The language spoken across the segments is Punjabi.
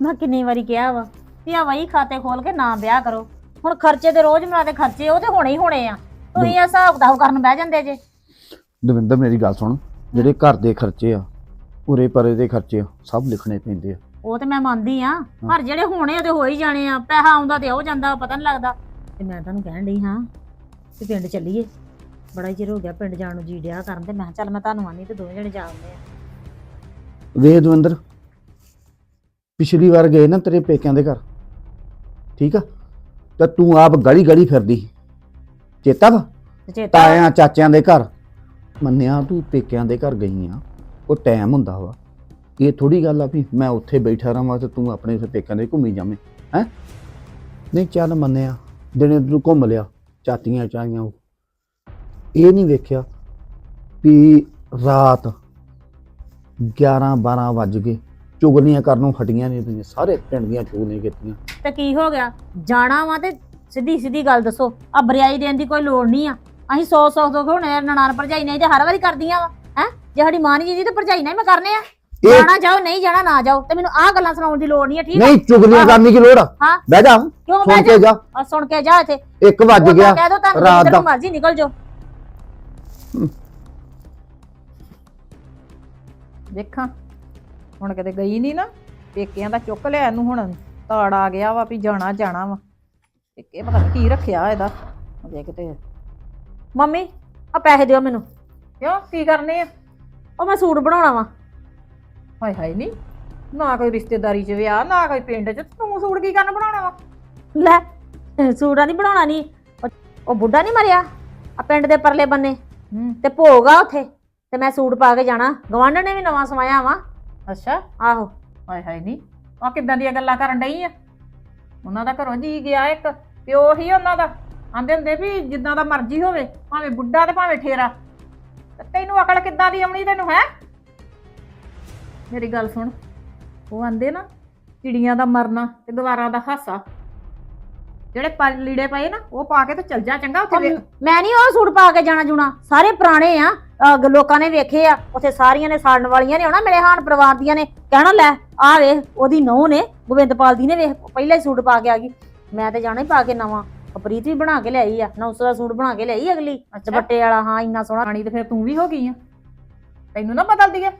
ਮੈਂ ਕਿੰਨੀ ਵਾਰੀ ਕਿਹਾ ਵਾ ਵੀ ਆ ਵਈ ਖਾਤੇ ਖੋਲ ਕੇ ਨਾ ਵਿਆਹ ਕਰੋ। ਹੁਣ ਖਰਚੇ ਤੇ ਰੋਜ਼ ਮਰਾ ਦੇ ਖਰਚੇ ਉਹ ਤੇ ਹੋਣੇ ਹੀ ਹੋਣੇ ਆ। ਤੁਸੀਂ ਇਹ ਹਿਸਾਬ ਕਿਤਾਬ ਕਰਨ ਬਹਿ ਜਾਂਦੇ ਜੇ। ਦਵਿੰਦਰ ਮੇਰੀ ਗੱਲ ਸੁਣ। ਜਿਹੜੇ ਘਰ ਦੇ ਖਰਚੇ ਆ ਉਰੇ ਪਰੇ ਦੇ ਖਰਚੇ ਆ ਸਭ ਲਿਖਣੇ ਪੈਂਦੇ ਆ। ਉਹ ਤੇ ਮੈਂ ਮੰਨਦੀ ਆ ਪਰ ਜਿਹੜੇ ਹੋਣੇ ਉਹ ਤੇ ਹੋ ਹੀ ਜਾਣੇ ਆ ਪੈਸਾ ਆਉਂਦਾ ਤੇ ਉਹ ਜਾਂਦਾ ਪਤਾ ਨਹੀਂ ਲੱਗਦਾ। ਤੇ ਮੈਂ ਤੁਹਾਨੂੰ ਕਹਿਣ ਡਈ ਹਾਂ ਕਿ ਪਿੰਡ ਚੱਲੀਏ। ਬੜਾ ਹੀ ਚਿਰ ਹੋ ਗਿਆ ਪਿੰਡ ਜਾਣ ਨੂੰ ਜੀ ਡਿਆ ਕਰਨ ਤੇ ਮੈਂ ਕਿਹਾ ਚੱਲ ਮੈਂ ਤੁਹਾਨੂੰ ਆਨੀ ਤੇ ਦੋਵੇਂ ਜਣੇ ਜਾਉਂਦੇ ਆ। ਵੇਖ ਦਵਿੰਦਰ ਪਿਛਲੀ ਵਾਰ ਗਏ ਨਾ ਤੇਰੇ ਪੇਕਿਆਂ ਦੇ ਘਰ। ਠੀਕ ਆ? ਤਾਂ ਤੂੰ ਆਪ ਗਲੀ ਗਲੀ ਫਿਰਦੀ। ਚੇਤਾ ਵਾ? ਚੇਤਾ। ਤਾਇਆਂ ਚਾਚਿਆਂ ਦੇ ਘਰ। ਮੰਨਿਆ ਤੂੰ ਪੇਕਿਆਂ ਦੇ ਘਰ ਗਈ ਆ। ਉਹ ਟਾਈਮ ਹੁੰਦਾ ਵਾ। ਇਹ ਥੋੜੀ ਗੱਲ ਆ ਵੀ ਮੈਂ ਉੱਥੇ ਬੈਠਾ ਰਹਾਂ ਤੇ ਤੂੰ ਆਪਣੇ ਉੱਥੇ ਪੇਕਿਆਂ ਦੇ ਘੁੰਮੀ ਜਾਵੇਂ। ਹੈ? ਨਹੀਂ ਚੱਲ ਮੰਨਿਆ। ਦਿਨੇ ਤੂੰ ਘੁੰਮ ਲਿਆ ਚਾਤੀਆਂ ਚਾਈਆਂ ਉਹ। ਇਹ ਨਹੀਂ ਵੇਖਿਆ ਵੀ ਰਾਤ 11 12 ਵੱਜ ਗਏ। ਚੁਗਲੀਆਂ ਕਰਨੋਂ ਹਟੀਆਂ ਨਹੀਂ ਤੀਆਂ ਸਾਰੇ ਪਿੰਡ ਦੀਆਂ ਚੁਗਲੀਆਂ ਕੀਤੀਆਂ। ਤੇ ਕੀ ਹੋ ਗਿਆ? ਜਾਣਾ ਵਾ ਤੇ ਸਿੱਧੀ ਸਿੱਧੀ ਗੱਲ ਦੱਸੋ ਆ ਬਰਿਆਈ ਦੇਣ ਦੀ ਕੋਈ ਲੋੜ ਨਹੀਂ ਆ। ਅਸੀਂ 100 100 ਤੋਂ ਹੋਣੇ ਨਨਾਣ ਭਰਜਾਈ ਨਹੀਂ ਤੇ ਹਰ ਵਾਰੀ ਕਰਦੀਆਂ ਵਾ ਹੈ? ਜੇ ਸਾਡੀ ਮਾਂ ਨਹੀਂ ਜੀ ਤੇ ਭਰਜਾਈ ਨਹੀਂ ਮੈਂ ਕਰਨੇ ਆ। ਇਹ ਜਾਣਾ ਜਾਓ ਨਹੀਂ ਜਾਣਾ ਨਾ ਜਾਓ ਤੇ ਮੈਨੂੰ ਆਹ ਗੱਲਾਂ ਸੁਣਾਉਣ ਦੀ ਲੋੜ ਨਹੀਂ ਆ ਠੀਕ ਆ? ਨਹੀਂ ਚੁਗਲੀਆਂ ਕਰਨ ਦੀ ਕੀ ਲੋੜ ਆ? ਹਾਂ। ਬਹਿ ਜਾ ਕਿਉਂ ਸੁਣ ਕੇ ਜਾ? ਆ ਸੁਣ ਕੇ ਜਾ ਇੱਥੇ। 1 ਵੱਜ ਗਿਆ ਕਹਿ ਦੋ ਤੁਹਾਨੂੰ ਰਾਤ ਜਿੱਧਰ ਦਾ। ਮਰਜ਼ੀ ਨਿਕਲ ਜਾਓ। ਵੇਖਾਂ। ਹੁਣ ਕਿਤੇ ਗਈ ਨਹੀਂ ਨਾ ਪੇਕਿਆਂ ਦਾ ਚੁੱਕ ਲਿਆ ਇਹਨੂੰ ਹੁਣ ਤਾੜ ਆ ਗਿਆ ਵਾ ਵੀ ਜਾਣਾ ਜਾਣਾ ਵਾ। ਪੇਕੇ ਪਤਾ ਨਹੀਂ ਕੀ ਰੱਖਿਆ ਇਹਦਾ ਅਜੇ ਕਿਤੇ। ਮੰਮੀ ਆ ਪੈਸੇ ਦਿਓ ਮੈਨੂੰ। ਕਿਉਂ? ਕੀ ਕਰਨੇ ਆ? ਉਹ ਮੈਂ ਸੂਟ ਬਣਾਉਣਾ ਵਾ। ਹਾਏ ਹਾਏ ਨਹੀਂ ਨਾ ਕੋਈ ਰਿਸ਼ਤੇਦਾਰੀ 'ਚ ਵਿਆਹ ਨਾ ਕੋਈ ਪਿੰਡ 'ਚ ਤੂੰ ਸੂਟ ਕੀ ਕਰਨ ਬਣਾਉਣਾ ਵਾ? ਲੈ ਸੂਟਾਂ ਨਹੀਂ ਬਣਾਉਣਾ ਨਹੀਂ ਉਹ ਬੁੱਢਾ ਨਹੀਂ ਮਰਿਆ ਆ ਪਿੰਡ ਦੇ ਪਰਲੇ ਬੰਨੇ। ਤੇ ਭੋਗ ਆ ਉੱਥੇ ਤੇ ਮੈਂ ਸੂਟ ਪਾ ਕੇ ਜਾਣਾ। ਗਵਾਂਢਣ ਨੇ ਵੀ ਨਵਾਂ ਸਵਾਇਆ ਵਾ। ਅੱਛਾ? ਆਹੋ। ਹਾਏ ਹਾਏ ਨਹੀਂ ਆ ਕਿੱਦਾਂ ਦੀਆਂ ਗੱਲਾਂ ਕਰਨ ਡਈ ਆ? ਉਹਨਾਂ ਦਾ ਘਰੋਂ ਜੀ ਗਿਆ ਇੱਕ ਪਿਓ ਹੀ ਉਹਨਾਂ ਦਾ। ਆਂਦੇ ਹੁੰਦੇ ਵੀ ਜਿੱਦਾਂ ਦਾ ਮਰਜ਼ੀ ਹੋਵੇ ਭਾਵੇਂ ਬੁੱਢਾ ਤੇ ਭਾਵੇਂ ਠੇਰਾ। ਤੇ ਤੈਨੂੰ ਅਕਲ ਕਿੱਦਾਂ ਦੀ ਆਉਣੀ ਤੈਨੂੰ ਹੈ? ਮੇਰੀ ਗੱਲ ਸੁਣ। ਉਹ ਆਂਦੇ ਨਾ ਚਿੜੀਆਂ ਦਾ ਮਰਨਾ ਤੇ ਗਵਾਰਾਂ ਦਾ ਹਾਸਾ। ਜਿਹੜੇ ਪਰ ਲੀੜੇ ਪਏ ਨਾ ਉਹ ਪਾ ਕੇ ਤੇ ਚੱਲ ਜਾ ਚੰਗਾ ਉੱਥੇ ਮੈਂ ਨਹੀਂ ਉਹ ਸੂਟ ਪਾ ਕੇ ਜਾਣਾ ਜੂਣਾ ਸਾਰੇ ਪੁਰਾਣੇ ਆ। ਅਹ ਲੋਕਾਂ ਨੇ ਵੇਖੇ ਆ ਉੱਥੇ ਸਾਰੀਆਂ ਨੇ ਸਾੜਨ ਵਾਲੀਆਂ ਨੇ ਆਉਣਾ ਮੇਰੇ ਹਾਨ ਪਰਿਵਾਰ ਦੀਆਂ ਨੇ। ਕਹਿਣਾ ਲੈ ਆ ਵੇਖ ਉਹਦੀ ਨੂੰਹ ਨੇ ਗੋਬਿੰਦਪਾਲ ਦੀ ਨੇ ਵੇਖ ਪਹਿਲਾਂ ਹੀ ਸੂਟ ਪਾ ਕੇ ਆ ਗਈ। ਮੈਂ ਤੇ ਜਾਣਾ ਹੀ ਪਾ ਕੇ ਨਵਾਂ। ਉਹ ਪ੍ਰੀਤ ਵੀ ਬਣਾ ਕੇ ਲਿਆਈ ਆ 900 ਦਾ ਸੂਟ ਬਣਾ ਕੇ ਲਿਆਈ ਅਗਲੀ। ਦੁਪੱਟੇ ਵਾਲਾ ਹਾਂ ਇੰਨਾ ਸੋਹਣਾ। ਰਾਣੀ ਤੇ ਫਿਰ ਤੂੰ ਵੀ ਹੋ ਗਈ ਆ। ਤੈਨੂੰ ਨਾ ਬਦਲਦੀ ਆ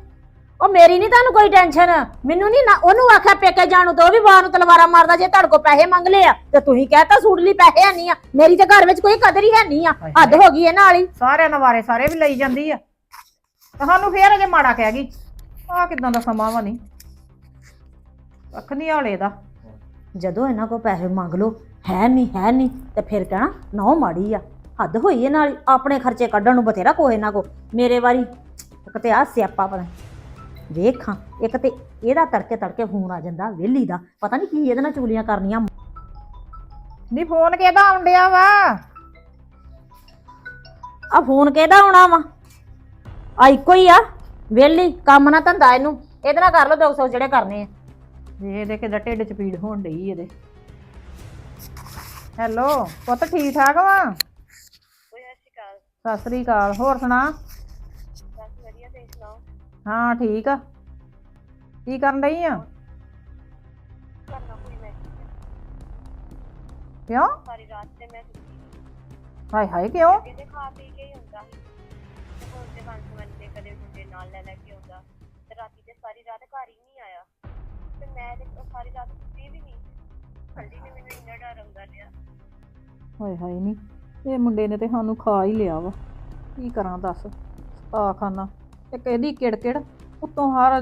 ਉਹ ਮੇਰੀ ਨਹੀਂ ਤੁਹਾਨੂੰ ਕੋਈ ਟੈਨਸ਼ਨ ਮੈਨੂੰ ਨਹੀਂ ਨਾ ਉਹਨੂੰ ਆਖਿਆ ਪੇਕੇ ਜਾਣੂ ਤੇ ਉਹ ਵੀ ਬਾਹਰ ਨੂੰ ਤਲਵਾਰਾਂ ਮਾਰਦਾ ਜੇ ਤੁਹਾਡੇ ਕੋਲ ਪੈਸੇ ਮੰਗ ਲਏ ਆ। ਤੇ ਤੁਸੀਂ ਕਹਿਤਾ ਸੂਟ ਲਈ ਪੈਸੇ ਹੈ ਨਹੀਂ ਆ। ਮੇਰੀ ਤੇ ਘਰ ਵਿੱਚ ਕੋਈ ਕਦਰ ਹੀ ਹੈ ਨਹੀਂ ਆ। ਹੱਦ ਹੋ ਗਈ ਇਹ ਨਾਲ ਹੀ। ਸਾਰਿਆਂ ਨਵਾਰੇ ਸਾਰੇ ਵੀ ਲਈ ਜਾਂਦੀ ਆ। ਤੁਹਾਨੂੰ ਫੇਰ ਅਜੇ ਮਾੜਾ ਕਹਿ ਗਈ। ਆ ਕਿਦਾਂ ਦਾ ਸਮਾਂ ਵਾ ਨਹੀਂ ਅੱਖ ਨਹੀਂ ਹਾਲੇ ਦਾ। ਜਦੋਂ ਇਹਨਾਂ ਕੋ ਪੈਸੇ ਮੰਗ ਲੋ ਹੈ ਨਹੀਂ ਹੈ ਨਹੀਂ ਤੇ ਫਿਰ ਕਹਿਣਾ ਨੌ ਮਾੜੀ ਆ। ਹੱਦ ਹੋਈ ਇਹ ਨਾਲ। ਆਪਣੇ ਖਰਚੇ ਕੱਢਣ ਨੂੰ ਬਥੇਰਾ ਕੋਹ ਇਹਨਾਂ ਕੋ ਮੇਰੇ ਵਾਰੀ ਇੱਕ ਤੇ ਆ ਸਿਆਪਾ ਪਤਾ ਵੇਖਾਂ ਇੱਕ ਤੇ ਇਹਦਾ ਤੜਕੇ ਤੜਕੇ ਫੋਨ ਆ ਜਾਂਦਾ ਵਿਹਲੀ ਦਾ। ਪਤਾ ਨਹੀਂ ਕੀ ਇਹਦੇ ਨਾਲ ਚੁਗਲੀਆਂ ਕਰਨੀਆਂ। ਨਹੀਂ ਫੋਨ ਕਿਹਦਾ ਆਉਂਦਿਆ ਵਾ? ਆ ਫੋਨ ਕਿਹਦਾ ਆਉਣਾ ਵਾ? ਆ ਇੱਕੋ ਹੀ ਆ ਵਿਹਲੀ ਕੰਮ ਨਾ ਧੰਦਾ ਇਹਨੂੰ। ਇਹਦੇ ਨਾਲ ਕਰ ਲੋ 200 ਜਿਹੜੇ ਕਰਨੇ ਆ। ਇਹਦੇ ਕਿਦਾਂ ਢਿੱਡ ਚ ਪੀੜ ਹੋਣ ਡਈ ਇਹਦੇ। ਹੈਲੋ ਪੁੱਤ ਠੀਕ ਠਾਕ ਵਾ? ਸਤਿ ਸ੍ਰੀ ਅਕਾਲ ਹੋਰ ਸੁਣਾ? ਹਾਂ ਠੀਕ ਆ। ਕੀ ਕਰਨ ਡਈ ਆ? ਕਿਉਂ? ਸਾਰੀ ਰਾਤ ਤੇ ਮੈਂ ਸੁੱਤੀ ਨਹੀਂ ਹਾਏ ਹਾਏ ਕਿਉਂ? ਕਹਿੰਦੇ ਖਾ ਪੀ ਕੇ ਹੀ ਹੁੰਦਾ ਸੀ। ਤੇ ਹੁਣ ਤੇ ਬੰਸ ਮੰਨਦੇ ਕਦੇ ਮੁੰਡੇ ਨਾਲ ਲੈ ਲੈ ਕੇ ਆਉਂਦਾ। ਤੇ ਰਾਤੀ ਤੇ ਸਾਰੀ ਰਾਤ ਘਰ ਹੀ ਨਹੀਂ ਆਇਆ। ਤੇ ਮੈਂ ਤੇ ਉਹ ਸਾਰੀ ਰਾਤ ਸੁੱਤੀ ਵੀ ਨਹੀਂ। ਠੰਡੀ ਨੇ ਮੈਨੂੰ ਇੰਨਾ ਡਰ ਆਉਂਦਾ ਰਿਹਾ ਹਾਏ ਹਾਏ ਨਹੀਂ ਇਹ ਮੁੰਡੇ ਨੇ ਤੇ ਸਾਨੂੰ ਖਾ ਹੀ ਲਿਆ ਵਾ। ਕੀ ਕਰਾਂ ਦੱਸ? ਆ ਖਾਨਾ। ਇੱਕ ਇਹਦੀ ਕਿੜਕਿੜ ਉਤੋਂ ਹਰ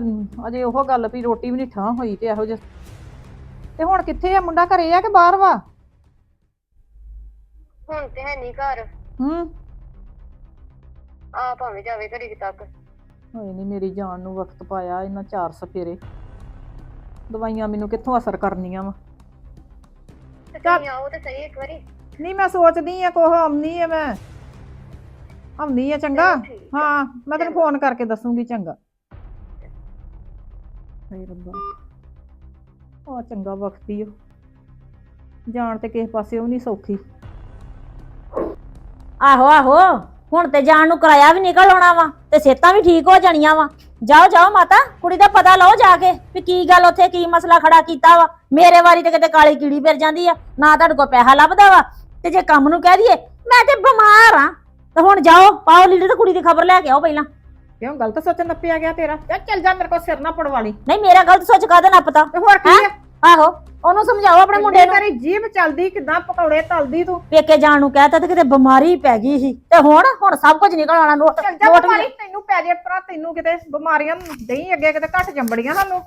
ਅਜੇ ਉਹ ਗੱਲ ਵੀ ਰੋਟੀ ਵੀ ਨਹੀਂ ਠਾਂ ਹੋਈ ਤੇ ਇਹੋ ਜਿਹਾ। ਤੇ ਹੁਣ ਕਿੱਥੇ ਆ ਮੁੰਡਾ ਘਰੇ ਆ ਕਿ ਬਾਹਰ ਵਾ? ਹੁਣ ਤੇ ਹੈ ਨਹੀਂ ਘਰ। ਹੂੰ। ਆ ਭਾਵੇਂ ਜਾਵੇ ਘੜੀ ਕੁ ਤੱਕ। ਹੋਏ ਨਹੀਂ ਮੇਰੀ ਜਾਨ ਨੂੰ ਵਕਤ ਪਾਇਆ ਇਹਨਾਂ ਚਾਰ ਸਫੇਰੇ। ਦਵਾਈਆਂ ਮੈਨੂੰ ਕਿੱਥੋਂ ਅਸਰ ਕਰਨੀਆਂ ਵਾ? ਤੇ ਤੁਸੀਂ ਆਓ ਤੇ ਸਹੀ ਇੱਕ ਵਾਰੀ। ਨਹੀਂ ਮੈਂ ਸੋਚਦੀ ਆ ਕੋਹ ਆਉਣੀ ਆ ਮੈਂ। ਆਉਣੀ ਆ ਚੰਗਾ? ਚਲੋ ਠੀਕ ਆ। ਹਾਂ ਮੈਂ ਤੈਨੂੰ ਫੋਨ ਕਰਕੇ ਦੱਸੂਗੀ ਚੰਗਾ। ਹਾਏ ਰੱਬਾ। ਆ ਚੰਗਾ ਵਕਤ ਹੀ ਜਾਣ ਤੇ ਕਿਸੇ ਪਾਸੇ ਉਹ ਨਹੀਂ ਸੌਖੀ। ਆਹੋ ਆਹੋ ਹੁਣ ਤੇ ਜਾਣ ਨੂੰ ਕਿਰਾਇਆ ਵੀ ਨਿਕਲ ਆਉਣਾ ਵਾ ਤੇ ਸਿਹਤਾਂ ਵੀ ਠੀਕ ਹੋ ਜਾਣੀਆਂ ਵਾ। ਜਾਓ ਜਾਓ ਮਾਤਾ ਕੁੜੀ ਦਾ ਪਤਾ ਲਓ ਜਾ ਕੇ ਵੀ ਕੀ ਗੱਲ ਉੱਥੇ ਕੀ ਮਸਲਾ ਖੜਾ ਕੀਤਾ ਵਾ। ਮੇਰੇ ਵਾਰੀ ਤੇ ਕਿਤੇ ਕਾਲੀ ਕੀੜੀ ਫਿਰ ਜਾਂਦੀ ਆ ਨਾ ਤੁਹਾਡੇ ਕੋਲ ਪੈਸਾ ਲੱਭਦਾ ਵਾ। ਤੇ ਜੇ ਕੰਮ ਨੂੰ ਕਹਿ ਦਈਏ ਮੈਂ ਤੇ ਬਿਮਾਰ ਆ। ਤੇ ਹੁਣ ਜਾਓ ਪਾਓ ਲੀਡਰ ਤੇ ਕੁੜੀ ਦੀ ਖਬਰ ਲੈ ਕੇ ਆਓ ਪਹਿਲਾਂ। ਕਿਉਂ ਗਲਤ ਸੋਚ ਨੱਪਿਆ ਗਿਆ ਤੇਰਾ? ਯਾਰ ਚੱਲ ਜਾ ਮੇਰੇ ਕੋਲ ਸਿਰ ਨਾ ਪੜਵਾ ਲਈ। ਨਹੀਂ ਮੇਰਾ ਗਲਤ ਸੋਚ ਕਾਹਦੇ ਨਾ ਪਤਾ ਤੇ ਹੋਰ ਕੀ ਹੈਂ? ਹੈ ਆਹੋ ਉਹਨੂੰ ਸਮਝਾਓ ਆਪਣੇ ਮੁੰਡੇ ਨੂੰ। ਤੇਰੀ ਜੀਭ ਚੱਲਦੀ ਕਿਦਾਂ ਪਕੌੜੇ ਤਲਦੀ ਤੂੰ? ਪੇਕੇ ਜਾਣ ਨੂੰ ਕਹਿਤਾ ਤੇ ਕਿਤੇ ਬਿਮਾਰੀ ਪੈ ਗਈ ਸੀ। ਤੇ ਹੁਣ ਹੁਣ ਸਭ ਕੁਝ ਨਿਕਲ ਆਉਣਾ ਨੋਟ ਚੱਲ ਜਾ ਨੋਟ ਵੀ ਬਿਮਾਰੀ ਤੈਨੂੰ ਪੈ ਜੇ ਭਰਾ ਤੈਨੂੰ ਕਿਤੇ ਬਿਮਾਰੀਆਂ ਨਹੀਂ ਅੱਗੇ ਕਿਤੇ ਘੱਟ ਜੰਬੜੀਆਂ ਸਾਨੂੰ।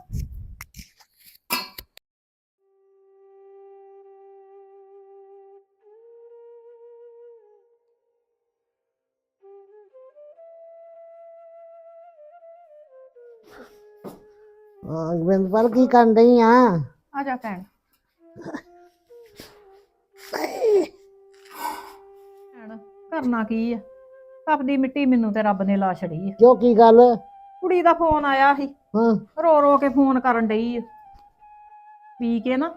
ਹਾਂ ਗੋਬਿੰਦਪਾਲ ਕੀ ਕਰਨ ਡਈ ਆ? ਆ ਜਾ ਭੈਣ। ਭੈਣ ਕਰਨਾ ਕੀ ਆ? ਤਪਦੀ ਮਿੱਟੀ ਮੈਨੂੰ ਤੇ ਰੱਬ ਨੇ ਲਾ ਛੜੀ ਆ। ਕਿਉਂ ਕੀ ਗੱਲ? ਕੁੜੀ ਦਾ ਫੋਨ ਆਇਆ ਸੀ। ਹਾਂ। ਰੋ ਰੋ ਕੇ ਫੋਨ ਕਰਨ ਡਈ ਆ। ਪੀ ਕੇ ਨਾ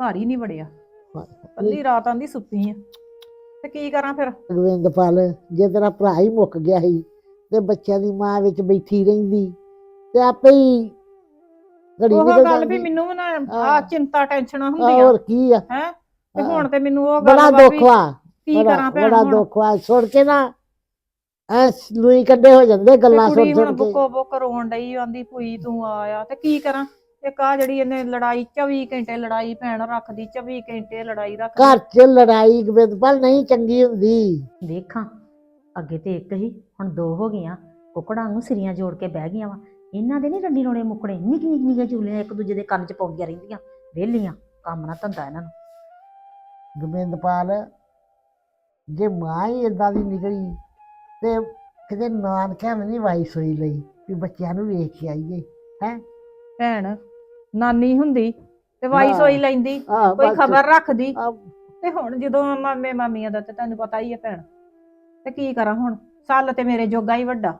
ਘਰ ਹੀ ਨਹੀਂ ਵੜਿਆ। ਕੱਲੀ ਰਾਤ ਆਂਦੀ ਸੁੱਤੀ ਆ। ਤੇ ਕੀ ਕਰਾਂ ਫਿਰ? ਗੋਬਿੰਦਪਾਲ ਜੇ ਤੇਰਾ ਭਰਾ ਹੀ ਮੁੱਕ ਗਿਆ ਸੀ ਤੇ ਬੱਚਿਆਂ ਦੀ ਮਾਂ ਵਿੱਚ ਬੈਠੀ ਰਹਿੰਦੀ ਤੇ ਆਪੇ ਹੀ ਘੜੀ ਉਹ ਨਿਕਲ ਗੱਲ ਵੀ ਜਾਂਦੀ। ਮੈਨੂੰ ਵੀ ਨਾ ਆ। ਚਿੰਤਾ ਟੈਨਸ਼ਨ ਆਹ, ਹੁੰਦੀ ਆ ਹੋਰ ਕੀ ਆ? ਹੈ? ਤੇ। ਹੁਣ ਤੇ ਮੈਨੂੰ ਉਹ ਗੱਲ ਬੜਾ ਵਾ ਦੁੱਖ ਵੀ। ਕੀ ਬੜਾ- ਕਰਾਂ ਭੈਣ ਬੜਾ ਹੁਣ? ਦੁੱਖ ਵਾ। ਸੁਣ ਕੇ ਨਾ ਐ ਲੂਈ ਕੱਢੇ ਹੋ ਜਾਂਦੇ ਤੇ ਗੱਲਾਂ ਕੁੜੀ ਸੁਣ ਹੁਣ ਸੁਣ ਕੇ। ਬੁੱਕੋ ਬੁੱਕ ਰੋਣ ਡਈ ਆਂਦੀ ਭੂਈ ਤੂੰ ਆਇਆ ਤੇ ਕੀ ਕਰਾਂ? ਇੱਕ ਆ ਜਿਹੜੀ ਇਹਨੇ ਲੜਾਈ 24 ਘੰਟੇ ਲੜਾਈ ਭੈਣ ਰੱਖਦੀ 24 ਘੰਟੇ ਲੜਾਈ ਰੱਖਦੀ। ਘਰ 'ਚ ਲੜਾਈ ਗੋਬਿੰਦਪਾਲ ਨਹੀਂ ਚੰਗੀ ਹੁੰਦੀ। ਵੇਖਾਂ ਅੱਗੇ ਤੇ ਇੱਕ ਹੀ ਹੁਣ ਦੋ ਹੋ ਗਈਆਂ। ਕੁਕੜਾਂ ਨੂੰ ਸਿਰੀਆਂ ਜੋੜ ਕੇ ਬਹਿ ਗਈਆਂ ਵਾ। ਇਹਨਾਂ ਦੇ ਨਹੀਂ ਰੰਡੀ ਰੋਣੇ ਮੁੱਕਣੇ ਨਿੱਕੀ ਨਿੱਕੀ ਨਿੱਕੀਆਂ ਚੂਲੀਆਂ ਇੱਕ ਦੂਜੇ ਦੇ ਕੰਨ 'ਚ ਪਾਉਂਦੀਆਂ ਰਹਿੰਦੀਆਂ ਵਿਹਲੀਆਂ ਕੰਮ ਨਾ ਧੰਦਾ ਇਹਨਾਂ ਨੂੰ। ਗੋਬਿੰਦਪਾਲ ਜੇ ਮਾਂ ਹੀ ਇਦਾਂ ਦੀ ਨਿਕਲੀ ਤੇ ਕਿਤੇ ਨਾਨਕਿਆਂ ਨੇ ਨਹੀਂ ਵਾਈ ਸੋਈ ਲਈ ਵੀ ਬੱਚਿਆਂ ਨੂੰ ਵੇਖ ਕੇ ਆਈਏ ਭੈਣ ਨਾਨੀ ਹੁੰਦੀ ਤੇ ਵਾਈ ਹਾਂ। ਸੋਈ ਲੈਂਦੀ ਆਹ ਕੋਈ ਬਸ। ਖਬਰ ਰੱਖਦੀ। ਆਹ, ਤੇ ਹੁਣ ਜਦੋਂ ਮਾਮੇ ਮਾਮੀਆਂ ਦਾ ਤੇ ਤੈਨੂੰ ਪਤਾ ਹੀ ਹੈ ਭੈਣ ਤੇ ਕੀ ਕਰਾਂ ਹੁਣ? ਸੱਲ ਤੇ ਮੇਰੇ ਜੋਗਾ ਹੀ ਵੱਡਾ।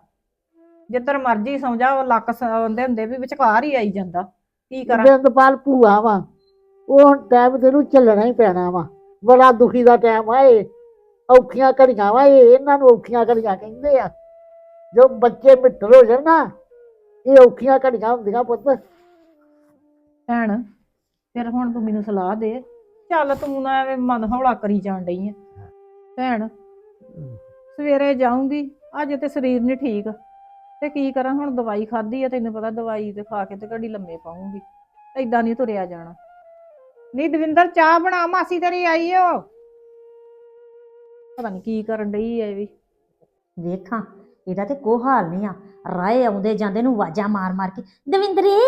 ਜਿੱਧਰ ਮਰਜ਼ੀ ਸਮਝਾ ਉਹ ਲੱਕ ਆਉਂਦੇ ਹੁੰਦੇ ਵੀ ਵਿਚਕਾਰ ਹੀ ਆਈ ਜਾਂਦਾ। ਕੀ ਕਰਾਂ? ਗੋਬਿੰਦਪਾਲ ਭੂਆ ਵਾ। ਉਹ ਟਾਈਮ ਤੈਨੂੰ ਚੱਲਣਾ ਹੀ ਪੈਣਾ ਵਾ। ਬੜਾ ਦੁਖੀ ਦਾ ਟਾਈਮ ਆ ਇਹ। ਔਖੀਆਂ ਘੜੀਆਂ ਵਾ ਇਹ ਇਹਨਾਂ ਨੂੰ ਔਖੀਆਂ ਘੜੀਆਂ ਕਹਿੰਦੇ ਆ। ਜੋ ਬੱਚੇ ਮਿੱਟਰ ਹੋ ਜਾਣ ਨਾ ਇਹ ਔਖੀਆਂ ਘੜੀਆਂ ਹੁੰਦੀਆਂ ਪੁੱਤ। ਭੈਣ ਫਿਰ ਹੁਣ ਤੂੰ ਮੈਨੂੰ ਸਲਾਹ ਦੇ। ਚੱਲ ਤੂੰ ਨਾ ਐਵੇਂ ਮਨ ਹੌਲਾ ਕਰੀ ਜਾਣ ਡਈ ਆ। ਭੈਣ ਸਵੇਰੇ ਜਾਊਂਗੀ ਅੱਜ ਤੇ ਸਰੀਰ ਨਹੀਂ ਠੀਕ। ਤੇ ਕੀ ਕਰਾਂ, ਹੁਣ ਦਵਾਈ ਖਾਧੀ ਆ, ਤੈਨੂੰ ਪਤਾ ਦਵਾਈ ਤੇ ਖਾ ਕੇ ਤੇ ਘੜੀ ਲੰਮੇ ਪਾਉਂਗੀ। ਏਦਾਂ ਨਹੀਂ ਤੁਰਿਆ ਜਾਣਾ। ਨਹੀਂ, ਦਵਿੰਦਰ, ਚਾਹ ਬਣਾ, ਮਾਸੀ ਤੇਰੀ ਆਈ ਓ। ਪਤਾ ਨਹੀਂ ਕੀ ਕਰਨ ਡਈ ਐ ਵੀ। ਵੇਖਾਂ, ਇਹਦਾ ਤੇ ਕੋ ਹਾਲ ਨਹੀਂ ਆ। ਰਾਏ ਆਉਂਦੇ ਜਾਂਦੇ ਨੂੰ ਆਵਾਜ਼ਾਂ ਮਾਰ ਮਾਰ ਕੇ, ਦਵਿੰਦਰੇ,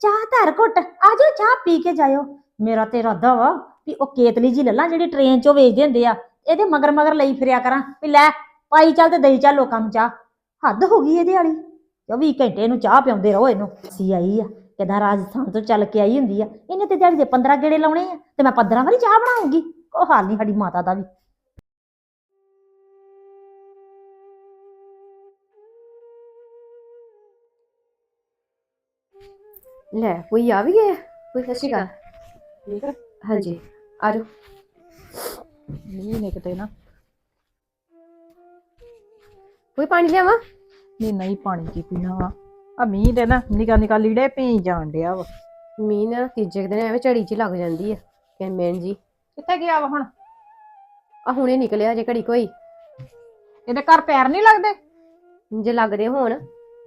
ਚਾਹ ਧਰ ਘੁੱਟ ਆਜੋ ਚਾਹ ਪੀ ਕੇ ਜਾਇਓ। ਮੇਰਾ ਤੇ ਇਰਾਦਾ ਵਾ ਵੀ ਉਹ ਕੇਤਲੀ ਜੀ ਲੱਲਾ ਜਿਹੜੀ ਟ੍ਰੇਨ 'ਚੋਂ ਵੇਚਦੇ ਹੁੰਦੇ ਆ, ਇਹਦੇ ਮਗਰ ਮਗਰ ਲਈ ਫਿਰਿਆ ਕਰਾਂ ਵੀ ਲੈ, ਪਾਈ ਚੱਲ ਤੇ ਦਈ ਚੱਲ ਲੋਕਾਂ ਨੂੰ ਚਾਹ। ਹੱਦ ਹੋ ਗਈ ਇਹਦੇ ਵਾਲੀ। 24 ਘੰਟੇ ਇਹਨੂੰ ਚਾਹ ਪਿਆਉਂਦੇ ਰਹੋ ਇਹਨੂੰ। ਸੀ ਆਈ ਆ ਕਿਦਾਂ ਰਾਜਸਥਾਨ ਤੋਂ ਚੱਲ ਕੇ ਆਈ ਹੁੰਦੀ ਆ। ਇਹਨੇ ਤੇ ਦਿਹਾੜੀ ਦੇ 15 ਗੇੜੇ ਲਾਉਣੇ ਆ ਤੇ ਮੈਂ 15 ਵਾਰੀ ਚਾਹ ਬਣਾਉਂਗੀ। ਉਹ ਹਾਲ ਨਹੀਂ ਸਾਡੀ ਮਾਤਾ ਦਾ ਵੀ। ਲੈ ਕੋਈ ਆ ਵੀ ਗਿਆ ਕੋਈ ਸਤਿ ਸ਼੍ਰੀ ਅਕਾਲ। ਠੀਕ ਆ ਹਾਂਜੀ। ਆ ਜਾਓ ਨੇ ਕਿਤੇ ਨਾ ਕੋਈ ਪਾਣੀ ਲਿਆਵਾਂ? ਨਹੀਂ ਨਹੀਂ ਪਾਣੀ ਕੀ ਪੀਣਾ ਵਾ? ਆ ਮੀਂਹ ਦੇ ਨਾ ਨਿਕਾ ਨਿਕਾ ਲੀੜੇ ਪੀ ਜਾਣ ਡਿਆ ਵਾ। ਮੀਂਹ ਨਾ ਤੀਜੇ ਕੁ ਦਿਨ ਐਵੇਂ ਝੜੀ ਚ ਲੱਗ ਜਾਂਦੀ ਆ ਕਿ ਮੈਨ ਜੀ। ਕਿੱਥੇ ਗਿਆ ਵਾ ਹੁਣ? ਆ ਹੁਣੇ ਨਿਕਲਿਆ ਜੇ ਘੜੀ ਕੋਈ। ਇਹਦੇ ਘਰ ਪੈਰ ਨਹੀਂ ਲੱਗਦੇ? ਜੇ ਲੱਗਦੇ ਹੋਣ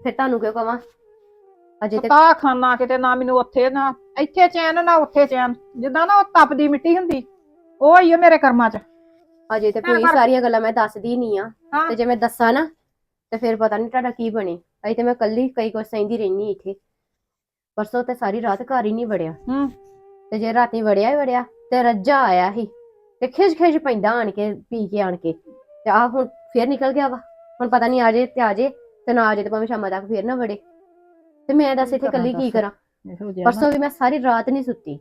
ਫਿਰ ਤੁਹਾਨੂੰ ਕਿਉਂ ਕਵਾਂ? ਅਜੇ ਤੱਕ ਤਾ ਖਾਨਾ ਕਿਤੇ ਨਾ ਮੈਨੂੰ ਉੱਥੇ ਨਾ ਇੱਥੇ ਚੈਨ ਨਾ ਉੱਥੇ ਚੈਨ। ਜਿੱਦਾਂ ਨਾ ਉਹ ਤਪਦੀ ਮਿੱਟੀ ਹੁੰਦੀ ਉਹ ਹੀ ਆ ਮੇਰੇ ਕਰਮਾਂ 'ਚ। ਅਜੇ ਤੇ ਕੋਈ ਸਾਰੀਆਂ ਗੱਲਾਂ ਮੈਂ ਦੱਸਦੀ ਨਹੀਂ ਆ। ਹਾਂ। ਤੇ ਜੇ ਮੈਂ ਦੱਸਾਂ ਨਾ ਤੇ ਫਿਰ ਪਤਾ ਨਹੀਂ ਤੁਹਾਡਾ ਕੀ ਬਣੇ। ਅਜੇ ਤੇ ਮੈਂ ਕੱਲੀ ਕਈ ਕੁਛ ਸਹਿੰਦੀ ਰਹਿਣੀ ਇੱਥੇ। ਪਰਸੋਂ ਤੇ ਸਾਰੀ ਰਾਤ ਘਰ ਹੀ ਨਹੀਂ ਵੜਿਆ। ਹੂੰ। ਤੇ ਜੇ ਰਾਤੀ ਵੜਿਆ ਹੀ ਵੜਿਆ ਤੇ ਰੱਜਾ ਆਇਆ ਸੀ। ਤੇ ਖਿਜ ਖਿਜ ਪੈਂਦਾ ਆਣ ਕੇ ਪੀ ਕੇ ਆਣ ਕੇ। ਤੇ ਆ ਹੁਣ ਫੇਰ ਨਿਕਲ ਗਿਆ ਵਾ। ਹੁਣ ਪਤਾ ਨਹੀਂ ਆ ਜੇ ਤੇ ਆ ਜੇ ਤੇ ਨਾ ਆ ਜੇ ਤੇ ਭਾਵੇਂ ਸ਼ਾਮਾਂ ਤੱਕ ਫੇਰ ਨਾ ਵੜੇ। ਤੇ ਮੈਂ ਦੱਸ ਇੱਥੇ ਕੱਲੀ ਕੀ। ਕਰਾਂ। ਪਰਸੋਂ ਵੀ। ਮੈਂ ਸਾਰੀ ਰਾਤ ਨਹੀਂ ਸੁੱਤੀ।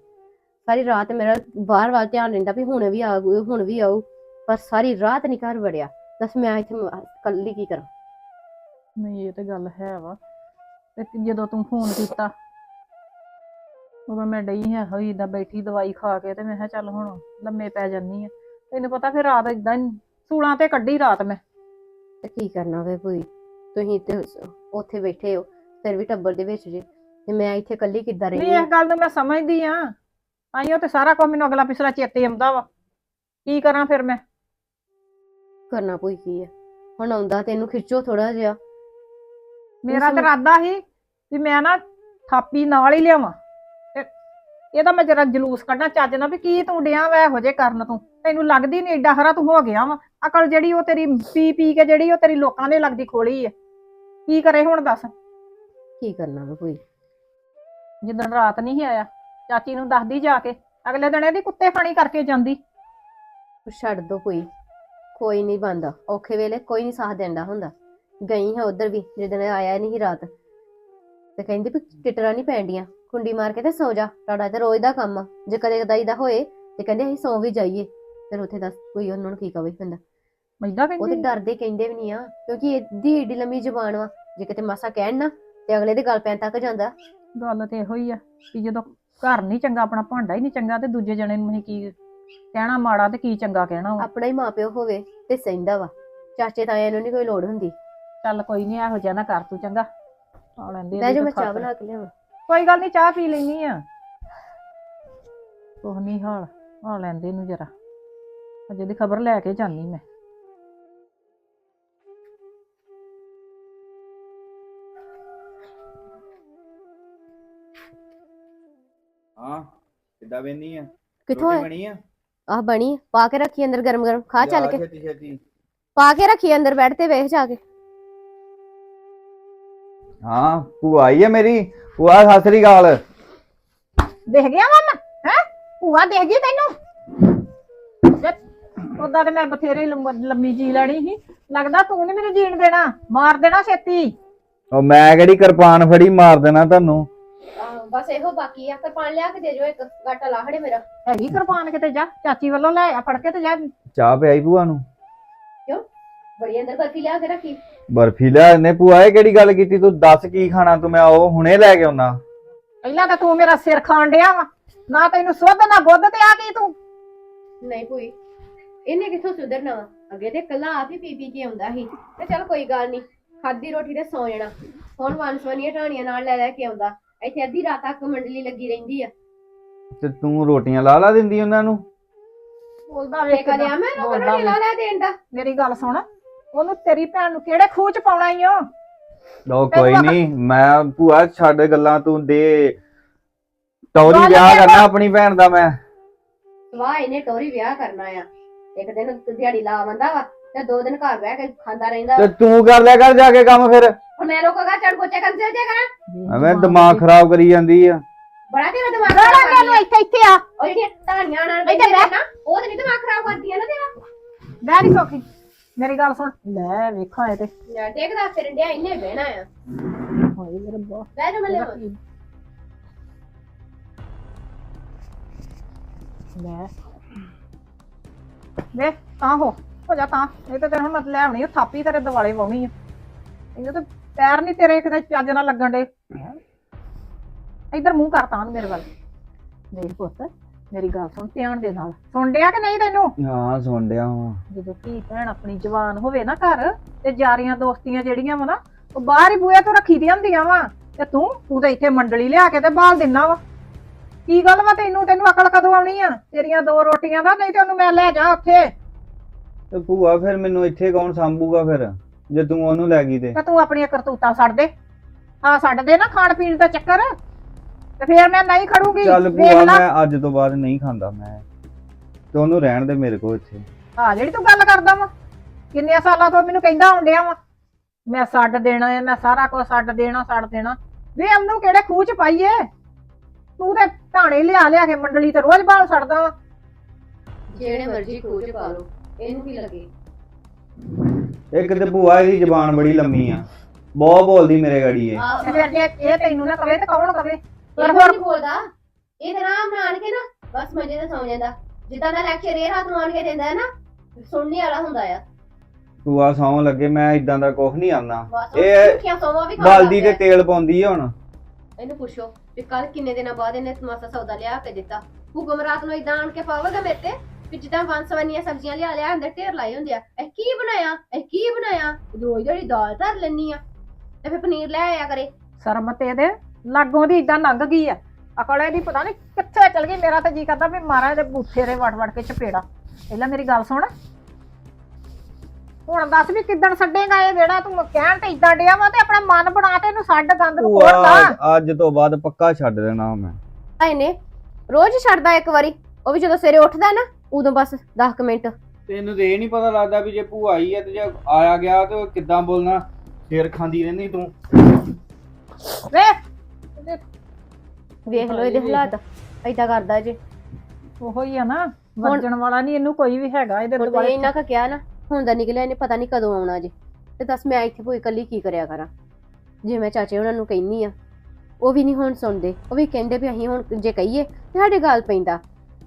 ਸਾਰੀ ਰਾਤ ਮੇਰਾ ਬਾਹਰ ਵੱਲ ਧਿਆਨ ਰਹਿੰਦਾ ਵੀ ਹੁਣ ਵੀ ਆਊ ਹੁਣ ਵੀ ਆਊ। ਪਰ ਸਾਰੀ ਰਾਤ ਨਹੀਂ ਘਰ ਵੜਿਆ। ਦੱਸ ਮੈਂ ਇੱਥੇ ਕੱਲੀ ਕੀ ਕਰਾਂ? ਨਹੀਂ ਇਹ ਤੇ ਗੱਲ ਹੈ ਵਾ। ਤੇ ਜਦੋਂ ਤੂੰ ਫੋਨ ਕੀਤਾ ਉਦੋਂ ਮੈਂ ਡਈ ਹਾਂ ਹੋਈ ਦਾ ਬੈਠੀ ਦਵਾਈ ਖਾ ਕੇ ਤੇ ਮੈਂ ਕਿਹਾ ਚੱਲ ਹੁਣ ਲੰਮੇ ਪੈ ਜਾਨੀ ਆ। ਤੈਨੂੰ ਪਤਾ ਫਿਰ ਰਾਤ ਇਦਾਂ ਸੂਲਾਂ ਤੇ ਕੱਢੀ ਰਾਤ ਮੈਂ। ਤੇ ਕੀ ਕਰਨਾ ਵੇ ਭੂਈ ਤੁਸੀਂ ਤੇ ਉੱਥੇ ਬੈਠੇ ਹੋ ਤੇਰੇ ਵੀ ਟੱਬਰ ਦੇ ਵਿੱਚ ਜੇ। ਤੇ ਮੈਂ ਇੱਥੇ ਇਕੱਲੀ ਕਿੱਦਾਂ ਨਹੀਂ ਰਹੀ ਇਸ ਗੱਲ ਨੂੰ ਮੈਂ ਸਮਝਦੀ ਆ ਆਈਓ ਤੇ ਸਾਰਾ ਕੁਝ ਮੈਨੂੰ ਅਗਲਾ ਪਿਛਲਾ ਚੇਤੇ ਆਉਂਦਾ ਵਾ। ਕੀ ਕਰਾਂ ਫਿਰ ਮੈਂ? ਕਰਨਾ ਕੋਈ ਕੀ ਹੈ ਹੁਣ ਆਉਂਦਾ ਤੈਨੂੰ ਖਿੱਚੋ ਥੋੜਾ ਜਿਹਾ। ਮੇਰਾ ਤਾਂ ਇਰਾਦਾ ਸੀ ਵੀ ਮੈਂ ਨਾ ਥਾਪੀ ਨਾਲ ਹੀ ਲਿਆਵਾਂ। ਤੇ ਇਹਦਾ ਮੈਂ ਜਰਾ ਜਲੂਸ ਕੱਢਣਾ ਚੱਜ ਨਾਲ ਵੀ ਕੀ ਤੂੰ ਡਿਆ ਵਾ ਇਹੋ ਜੇ ਕਰਨ ਤੂੰ। ਤੈਨੂੰ ਲੱਗਦੀ ਨਹੀਂ ਏਡਾ ਹਰਾ ਤੂੰ ਹੋ ਗਿਆ ਵਾ। ਅਕਲ ਜਿਹੜੀ ਉਹ ਤੇਰੀ ਪੀ ਪੀ ਕੇ ਜਿਹੜੀ ਉਹ ਤੇਰੀ ਲੋਕਾਂ ਦੇ ਲੱਗਦੀ ਖੋਲੀ ਹੈ ਕੀ ਕਰੇ ਹੁਣ ਦੱਸ? ਕੀ ਕਰਨਾ ਵਾ ਕੋਈ? ਜਿੱਦਣ ਰਾਤ ਨਹੀਂ ਸੀ ਆਇਆ ਚਾਚੀ ਨੂੰ ਦੱਸਦੀ ਜਾ ਕੇ ਅਗਲੇ ਦਿਨ ਇਹਦੀ ਕੁੱਤੇ ਖਾਣੀ ਕਰਕੇ ਜਾਂਦੀ। ਛੱਡ ਦੋ ਕੋਈ। ਕੋਈ ਨਹੀਂ ਬੰਦਾ ਔਖੇ ਵੇਲੇ ਕੋਈ ਨਹੀਂ ਸਾਥ ਦਿੰਦਾ ਹੁੰਦਾ। ਗਈ ਹਾਂ ਉਧਰ ਵੀ ਜਦੋਂ ਆਇਆ ਨਹੀਂ ਸੀ ਰਾਤ। ਤੇ ਕਹਿੰਦੀ ਵੀ ਟਿਟਰਾਂ ਨਹੀਂ ਪੈਂਦੀਆਂ ਕੁੰਡੀ ਮਾਰ ਕੇ ਤੇ ਸੌ ਜਾ ਤੁਹਾਡਾ ਤੇ ਰੋਜ਼ ਦਾ ਕੰਮ ਆ। ਜੇ ਕਦੇ ਕਦਾਈ ਦਾ ਹੋਏ ਤੇ ਕਹਿੰਦੇ ਅਸੀਂ ਸੌ ਵੀ ਜਾਈਏ। ਫਿਰ ਉੱਥੇ ਦੱਸ ਕੋਈ ਉਹਨਾਂ ਨੂੰ ਕੀ ਕਵੇ ਬੰਦਾ। ਮੈਦਾ ਉਹ ਤੇ ਕਹਿੰਦੀ? ਡਰਦੇ ਕਹਿੰਦੇ ਵੀ ਨਹੀਂ ਆ ਕਿਉਂਕਿ ਇਹਦੀ ਏਡੀ ਲੰਮੀ ਜ਼ੁਬਾਨ ਵਾ ਜੇ ਕਿਤੇ ਮਾਸਾ ਕਹਿਣ ਨਾ ਤੇ ਅਗਲੇ ਦੇ ਗਲ ਪੈਣ ਤੱਕ ਜਾਂਦਾ। ਗੱਲ ਤੇ ਇਹੋ ਹੀ ਆ ਕਿ ਜਦੋਂ ਘਰ ਨਹੀਂ ਚੰਗਾ ਆਪਣਾ ਭਾਂਡਾ ਹੀ ਨਹੀਂ ਚੰਗਾ ਤੇ ਦੂਜੇ ਜਣੇ ਨੂੰ ਅਸੀਂ ਕੀ ਕਹਿਣਾ ਮਾੜਾ ਤੇ ਕੀ ਚੰਗਾ ਕਹਿਣਾ ਵਾ? ਆਪਣਾ ਹੀ ਮਾਪਿਓ ਹੋਵੇ ਤੇ ਸਹਿੰਦਾ ਵਾ। ਚਾਚੇ ਤਾਇਆਂ ਨੂੰ ਨਹੀਂ ਕੋਈ ਲੋੜ ਹੁੰਦੀ। ਚੱਲ ਕੋਈ ਨਹੀਂ ਇਹੋ ਜਿਹਾ ਨਾ ਕਰ ਤੂੰ ਚੰਗਾ। ਆ ਲੈਂਦੇ ਬਹਿ ਜਾ ਇਹਦੀ ਮੈਂ ਚਾਹ। ਬਣਾ ਕੇ ਲਿਆਵਾਂ। ਕੋਈ ਗੱਲ ਨਹੀਂ ਚਾਹ ਪੀ ਲੈਣੀ ਆ। ਕੋਹ ਨਹੀਂ ਹਾਲ ਆ ਲੈਂਦੇ ਨੂੰ ਜਰਾ। ਅਜੇ ਦੀ ਖਬਰ ਲੈ ਕੇ ਜਾਨੀ ਮੈਂ। ਹਾਂ ਕਿੱਦਾਂ ਵੇਨੀ ਆ? ਕਿੱਥੋਂ ਆਇਆ ਬਣੀ ਆ? ਆਹ ਬਣੀ ਆ। ਪਾ ਕੇ ਰੱਖੀ ਅੰਦਰ ਗਰਮ ਗਰਮ ਖਾ ਚੱਲ ਕੇ। ਛੇਤੀ ਛੇਤੀ ਪਾ ਕੇ ਰੱਖੀ ਅੰਦਰ ਬੈਠ ਤੇ ਵੇਖ ਜਾ ਕੇ। ਹਾਂ ਭੂਆ ਆਈ ਆ ਮੇਰੀ। ਭੂਆ ਸਤਿ ਸ੍ਰੀ ਅਕਾਲ। ਦੇਖ ਗਿਆ ਮਾਮਾ ਹੈ? ਭੂਆ ਦੇਖ ਗਈ ਤੈਨੂੰ? ਉਦਾਂ ਤੇ ਮੈਂ ਬਥੇਰੇ ਲੰਮ- ਲੰਮੀ ਜੀ ਲੈਣੀ ਸੀ। ਲੱਗਦਾ ਤੂੰ ਨਹੀਂ ਮੈਨੂੰ ਜੀਣ ਦੇਣਾ ਮਾਰ ਦੇਣਾ ਛੇਤੀ। ਉਹ ਮੈਂ ਕਿਹੜੀ ਕਿਰਪਾਨ ਫੜੀ ਮਾਰ ਦੇਣਾ ਤੁਹਾਨੂੰ। ਬਸ ਇਹੋ ਬਾਕੀ ਆ ਕਿਰਪਾਨ ਲਿਆ ਕੇ ਦੇ ਜੋ ਇੱਕ ਗਾਟਾ ਲਾਹੜੇ ਮੇਰਾ। ਹੈਗੀ ਕਿਰਪਾਨ ਕਿਤੇ ਜਾ ਚਾਚੀ ਵੱਲੋਂ ਲੈ ਆ ਫੜ ਕੇ ਤੇ ਜਾ। ਚਾਹ ਪਿਆਈ ਭੂਆ ਨੂੰ। ਬੜੀ ਅੰਦਰ ਬਰਫੀ ਲਿਆ ਕੇ ਰੱਖੀ। ਬਰਫੀ ਲਿਆ ਨੇ ਭੂਆ ਇਹ ਕਿਹੜੀ ਗੱਲ ਕੀਤੀ? ਤੂੰ ਦੱਸ ਕੀ ਖਾਣਾ? ਤੂੰ ਮੈਂ ਉਹ ਹੁਣੇ ਲੈ ਕੇ ਆਉਣਾ ਪਹਿਲਾਂ ਤਾਂ ਤੂੰ ਮੇਰਾ ਸਿਰ ਖਾਣ ਡਿਆ ਵਾ। ਨਾ ਤੈਨੂੰ ਸੁੱਧ ਨਾ ਬੁੱਧ ਤੇ ਆ ਗਈ ਤੂੰ। ਨਹੀਂ ਕੋਈ ਇਹਨੇ ਕਿੱਥੋਂ ਸੁਧਰਨਾ ਵਾ? ਅੱਗੇ ਤੇ ਕੱਲਾ ਆਪ ਹੀ ਪੀ ਪੀ ਕੇ ਆਉਂਦਾ ਸੀ। ਤੇ ਚਲ ਕੋਈ ਗੱਲ ਨਹੀਂ ਖਾਦੀ ਰੋਟੀ ਤੇ ਸੌ ਜਾਣਾ। ਹੁਣ ਵੰਸਵਨੀਆਂ ਢਾਣੀਆਂ ਨਾਲ ਲੈ ਲੈ ਕੇ ਆਉਂਦਾ। ਇੱਥੇ ਅੱਧੀ ਰਾਤ ਤੱਕ ਮੰਡਲੀ ਲੱਗੀ ਰਹਿੰਦੀ ਆ। ਤੇ ਤੂੰ ਰੋਟੀਆਂ ਲਾ ਲਾ ਦਿੰਦੀ ਉਹਨਾਂ ਨੂੰ? ਬੋਲਦਾ ਵੇਖ ਠੇਕਾ ਲਿਆ ਮੈਂ ਲੋਕਾਂ ਨੂੰ ਲਾ ਲੈ ਦੇਣ ਦਾ। ਮੇਰੀ ਗੱਲ ਸੁਣ ਉਹਨੂੰ ਤੇਰੀ ਭੈਣ ਨੂੰ ਕਿਹੜੇ ਖੂਹ ਚ ਪਾਉਣਾ ਈ ਓ? ਲੋ ਕੋਈ ਨਹੀਂ ਮੈਂ ਭੂਆ ਛੱਡ ਗੱਲਾਂ ਤੂੰ ਦੇ। ਟੌਰੀ ਗੱਲ ਵਿਆਹ ਕਰਨਾ ਆਪਣੀ ਭੈਣ ਦਾ ਮੈਂ। ਵਾਹ ਇਹਨੇ ਟੋਰੀ ਵਿਆਹ ਕਰਨਾ ਆ। ਇੱਕ ਦਿਨ ਦਿਹਾੜੀ ਲਾ ਆਉਂਦਾ ਵਾ ਤੇ ਦੋ ਦਿਨ ਘਰ ਬਹਿ ਕੇ ਖਾਂਦਾ ਰਹਿੰਦਾ। ਤੇ ਤੂੰ ਕਰ ਲਿਆ ਕਰ ਜਾ ਕੇ ਕੰਮ ਫਿਰ। ਹੁਣ ਮੈਂ ਲੋਕਾਂ ਚੜ ਕੋਚੇ ਕਰ ਚੱਲ ਜਾ ਕਰਾਂ ਐਵੇਂ ਦਿਮਾਗ ਖਰਾਬ ਕਰੀ ਜਾਂਦੀ ਆ। ਬੜਾ ਤੇਰਾ ਦਿਮਾਗ ਖਰਾਬ ਕਰਦੀ ਇੱਥੇ ਇੱਥੇ ਆ। ਉਹ ਜਿਹੜੀਆਂ ਢਾਣੀਆਂ ਨਾਲ ਇੱਧਰ ਬੈਠੇ ਬਹਿ। ਨਾ ਉਹ ਤੇ ਨਹੀਂ ਦਿਮਾਗ ਖਰਾਬ ਕਰਦੀਆਂ ਨਾ ਤੇਰਾ। ਨਹੀਂ ਸੌਖੀ। ਮੇਰੀ ਗੱਲ ਸੁਣ। ਲੈ ਵੇਖਾਂ ਇਹ ਤੇ। ਦੇਖਦਾ ਫਿਰ ਡਿਆ ਇਹਨੇ ਬਹਿਣਾ ਆ। ਹਾਏ ਮੇਰੇ ਬਾ। ਬਹਿ ਜਾ ਮੈਂ ਲਿਆਵਾਂ ਲੈ। ਵੇ ਤਾਂ ਹੋ। ਹੋ ਜਾ ਤਾਂ। ਇਹ ਤਾਂ ਤੈਨੂੰ ਹੁਣ ਲੈ ਆਉਣੀ ਥਾਪੀ ਤੇਰੇ ਦਿਵਾਲੇ ਪਾਉਣੀ ਆ। ਇਹਦੇ ਤੇ ਪੈਰ ਨਹੀਂ ਤੇਰੇ ਕਿਤੇ ਚੱਜ ਨਾਲ ਲੱਗਣ ਦੇ। ਇੱਧਰ ਮੂੰਹ ਕਰ ਤਾਂ ਮੇਰੇ ਵੱਲ। ਦੇਖ ਪੁੱਤ। ਮੇਰੀ ਗੱਲ ਸੁਣ ਧਿਆਨ ਦੇ ਨਾਲ। ਸੁਣ ਡਿਆ ਕਿ ਨਹੀਂ ਤੈਨੂੰ? ਹਾਂ ਸੁਣ ਡਿਆ ਵਾਂ। ਜਦੋਂ ਧੀ ਭੈਣ ਆਪਣੀ ਜਵਾਨ ਹੋਵੇ ਨਾ ਘਰ ਤੇ ਯਾਰੀਆਂ ਦੋਸਤੀਆਂ ਜਿਹੜੀਆਂ ਵਾ ਨਾ ਉਹ ਬਾਹਰ ਹੀ ਬੂਹੇ ਤੋਂ ਰੱਖੀ ਦੀਆਂ ਹੁੰਦੀਆਂ ਵਾ। ਤੇ ਤੂੰ ਤੂੰ ਤਾਂ ਇੱਥੇ ਮੰਡਲੀ ਲਿਆ ਕੇ ਤੇ ਬਾਲ ਦਿੰਨਾ ਵਾ। ਕੀ ਗੱਲ ਵਾ ਤੈਨੂੰ? ਤੈਨੂੰ ਅਕਲ ਕਦੋਂ ਆਉਣੀ ਆ? ਤੇਰੀਆਂ ਦੋ ਰੋਟੀਆਂ ਦਾ ਨਹੀਂ ਤੇ ਉਹਨੂੰ ਮੈਂ ਲੈ ਜਾ ਉੱਥੇ। ਤੇ ਭੂਆ ਫਿਰ ਮੈਨੂੰ ਇੱਥੇ ਕੌਣ ਸੰਭੂਗਾ ਫਿਰ ਜੇ ਤੂੰ ਉਹਨੂੰ ਲੈ ਗਈ ਤੇ? ਤੇ ਤੂੰ ਆਪਣੀਆਂ ਕਰਤੂਤਾਂ ਛੱਡ ਦੇ। ਹਾਂ ਛੱਡ ਦੇ ਨਾ ਖਾਣ ਪੀਣ ਦਾ ਚੱਕਰ। ਤੇ ਫੇਰ ਮੈਂ ਨਹੀਂ ਖੜੂਗੀ। ਚੱਲ ਭੂਆ ਮੈਂ ਅੱਜ ਤੋਂ ਬਾਅਦ ਨਹੀਂ ਖਾਂਦਾ ਮੈਂ। ਤੇ ਉਹਨੂੰ ਰਹਿਣ ਦੇ ਮੇਰੇ ਕੋਲ ਇੱਥੇ। ਆ ਜਿਹੜੀ ਤੂੰ ਗੱਲ ਕਰਦਾ ਵਾ ਕਿੰਨੇ ਸਾਲਾਂ ਤੋਂ ਮੈਨੂੰ ਕਹਿੰਦਾ ਹੁੰਦਿਆ ਵਾ। ਮੈਂ ਛੱਡ ਦੇਣਾ ਹੈ ਮੈਂ ਸਾਰਾ ਕੁਝ ਛੱਡ ਦੇਣਾ ਛੱਡ ਦੇਣਾ। ਵੇ ਉਹਨੂੰ ਕਿਹੜੇ ਖੂਹ ਚ ਪਾਈਏ ਤੂੰ ਤੇ ਢਾਣੇ ਲਿਆ ਲਿਆ ਕੇ ਮੰਡਲੀ ਤੇ ਰੋਜ਼ ਬਾਲ ਛੱਡਦਾ ਵਾ। ਜਿਹੜੇ ਮਰਜ਼ੀ ਖੂਹ ਚ ਪਾ ਲਓ ਇਹਨੂੰ ਕੀ ਲੱਗੇ? ਇੱਕ ਤੇ ਭੂਆ ਇਹਦੀ ਜ਼ਬਾਨ ਬੜੀ ਲੰਮੀ ਆ। ਬਹੁਤ ਬੋਲਦੀ ਮੇਰੇ ਗਾੜੀ ਇਹ। ਆਹ। ਤੇ ਫਿਰ ਜੇ ਇਹ ਤੈਨੂੰ ਨਾ ਕਵੇ ਤੇ ਕੌਣ ਕਵੇ? ਪਰ ਹੋਰ ਬੋਲਦਾ। ਇਹ ਤਾਂ ਆਰਾਮ ਨਾਲ ਆਣ ਕੇ ਨਾ ਬਸ ਮਜੇ ਤੇ ਸੌ ਜਾਂਦਾ। ਜਿੱਦਾਂ ਦਾ ਲੈਕਚਰ ਇਹ ਹੱਥ ਨੂੰ ਆਣ ਕੇ ਦਿੰਦਾ ਹੈ ਨਾ ਸੁਣਨੇ ਵਾਲਾ ਹੁੰਦਾ ਆ। ਭੂਆ ਸੌਂ ਲੱਗੇ ਮੈਂ ਇਦਾਂ ਦਾ ਕੁਝ ਨਹੀਂ ਆਨਾ ਬਸ ਇਹ ਇਹ ਸੋਵਾ ਵੀ ਖਾਣ ਬਲਦੀ ਲੱਗ ਤੇ। ਤੇਲ ਪਾਉਂਦੀ ਆ ਹੁਣ। ਇਹਨੂੰ ਪੁੱਛੋ ਵੀ ਕੱਲ ਕਿੰਨੇ ਦਿਨਾਂ ਬਾਅਦ ਇਹਨੇ ਮਾਸਾ ਸੌਦਾ ਲਿਆ ਕੇ ਦਿੱਤਾ। ਹੁਕਮ ਰਾਤ ਨੂੰ ਇਦਾਂ ਆਣ ਕੇ ਪਾਵੇਗਾ ਮੇਰੇ ਤੇ ਵੀ ਜਿੱਦਾਂ ਵੰਸਵਨੀਆਂ ਸਬਜ਼ੀਆਂ ਲਿਆ ਲਿਆ ਅੰਦਰ ਢੇਰ ਲਾਏ ਹੁੰਦੇ ਆ। ਇਹ ਕੀ ਬਣਾਇਆ ਇਹ ਕੀ ਬਣਾਇਆ? ਰੋਜ਼ ਜਿਹੜੀ ਦਾਲ ਧਰ ਲੈਣੀ ਆ। ਤੇ ਫਿਰ ਪਨੀਰ ਲੈ ਆਇਆ ਕਰੇ। ਸ਼ਰਮ ਤੇ? ਇਹਦੇ ਲਾਗੋਂ ਦੀ ਇਦਾਂ ਲੰਘ ਗਈ ਆ। ਅਕਲ ਇਹਦੀ ਪਤਾ ਨਹੀਂ ਕਿੱਥੇ ਚਲ ਗਈ। ਮੇਰਾ ਤਾਂ ਜੀ ਕਰਦਾ ਵੀ ਮਾਰਾਂ ਇਹਦੇ ਬੂਥੇ ਦੇ ਵੜ ਵੜ ਕੇ ਚਪੇੜਾ। ਪਹਿਲਾਂ ਮੇਰੀ ਗੱਲ ਸੁਣ। ਹੁਣ ਦੱਸ ਵੀ ਕਿੱਦਣ ਛੱਡੇਗਾ ਇਹ ਜਿਹੜਾ ਤੂੰ ਕਹਿਣ ਤੇ ਇਦਾਂ ਡਿਆ ਵਾ ਤੇ ਆਪਣਾ ਮਨ ਬਣਾ ਤੇ ਇਹਨੂੰ ਛੱਡ ਗੰਦ ਨੂੰ ਲਾ। ਭੂਆ ਅੱਜ ਤੋਂ ਬਾਅਦ ਪੱਕਾ ਛੱਡ ਦੇਣਾ ਮੈਂ ਆਏ ਨੇ ਰੋਜ਼ ਛੱਡਦਾ ਇੱਕ ਵਾਰੀ। ਉਹ ਵੀ ਜਦੋਂ ਸਵੇਰੇ ਉੱਠਦਾ ਨਾ ਉਦੋਂ ਬਸ 10 ਕੁ ਮਿੰਟ। ਤੈਨੂੰ ਤੇ ਇਹ ਨਹੀਂ ਪਤਾ ਲੱਗਦਾ ਵੀ ਜੇ ਭੂਆ ਆਈ ਹੈ ਤੇ ਜੇ ਆਇਆ ਗਿਆ ਤੇ ਉਹ ਕਿੱਦਾਂ ਬੋਲਣਾ। ਸਿਰ ਖਾਂਦੀ ਰਹਿੰਦੀ ਤੂੰ। ਵੇ ਵੇਖ ਲਓ ਇਹਦੇ ਹਾਲਾਤ ਏਦਾਂ ਕਰਦਾ ਜੇ। ਉਹੋ ਹੀ ਆ ਨਾ ਵਰਜਣ ਵਾਲਾ ਨਹੀਂ ਇਹਨੂੰ ਕੋਈ ਵੀ ਹੈਗਾ ਇਹਦੇ ਹੁਣ ਦੁਆਲੇ ਤੇ ਇਹਨਾਂ ਕਾ ਕਿਹਾ ਨਾ ਹੁਣ ਦਾ ਨਿਕਲਿਆ ਇਹਨੇ ਪਤਾ ਨਹੀਂ ਕਦੋਂ ਆਉਣਾ ਜੇ। ਤੇ ਦੱਸ ਮੈਂ ਇੱਥੇ ਕੋਈ ਇਕੱਲੀ ਕੀ ਕਰਿਆ ਕਰਾਂ? ਜੇ ਮੈਂ ਚਾਚੇ ਉਹਨਾਂ ਨੂੰ ਕਹਿੰਨੀ ਆ ਉਹ ਵੀ ਨਹੀਂ ਹੁਣ ਸੁਣਦੇ ਉਹ ਵੀ ਕਹਿੰਦੇ ਵੀ ਅਸੀਂ ਹੁਣ ਜੇ ਕਹੀਏ ਤੇ ਸਾਡੇ ਗੱਲ ਪੈਂਦਾ।